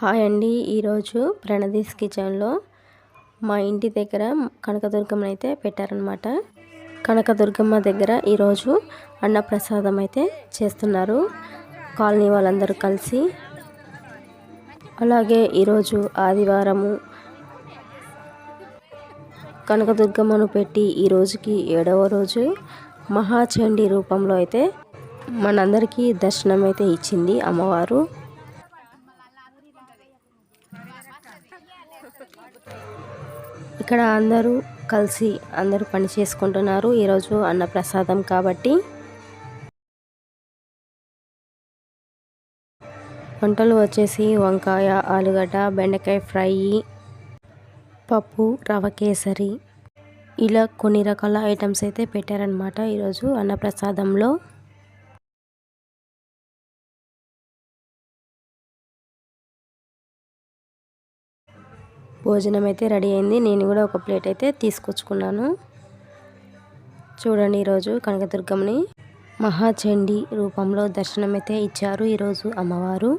Hi అండి. ఈరోజు ప్రణదీస్ కిచెన్లో మా ఇంటి దగ్గర కనకదుర్గమ్మ అయితే పెట్టారనమాట కనకదుర్గమ్మ దగ్గర ఈరోజు అన్నప్రసాదం అయితే చేస్తున్నారు. కాలనీ వాళ్ళందరూ కలిసి. అలాగే ఈరోజు ఆదివారము కనకదుర్గమ్మను పెట్టి ఈ రోజుకి ఏడవ రోజు మహాచండీ రూపంలో అయితే మనందరికీ దర్శనం అయితే ఇచ్చింది అమ్మవారు. ఇక్కడ అందరూ కలిసి అందరూ పని చేసుకుంటున్నారు. ఈరోజు అన్నప్రసాదం కాబట్టి. వంటలు వచ్చేసి వంకాయ ఆలుగడ్డ బెండకాయ ఫ్రై పప్పు రవ కేసరి. ఇలా కొన్ని రకాల ఐటమ్స్ అయితే పెట్టారనమాట ఈరోజు అన్నప్రసాదంలో. భోజనం అయితే రెడీ అయింది. నేను కూడా ఒక ప్లేట్ అయితే తీసుకొచ్చుకున్నాను. చూడండి ఈరోజు కనకదుర్గమ్మని మహాచండి రూపంలో దర్శనం అయితే ఇచ్చారు ఈరోజు అమ్మవారు.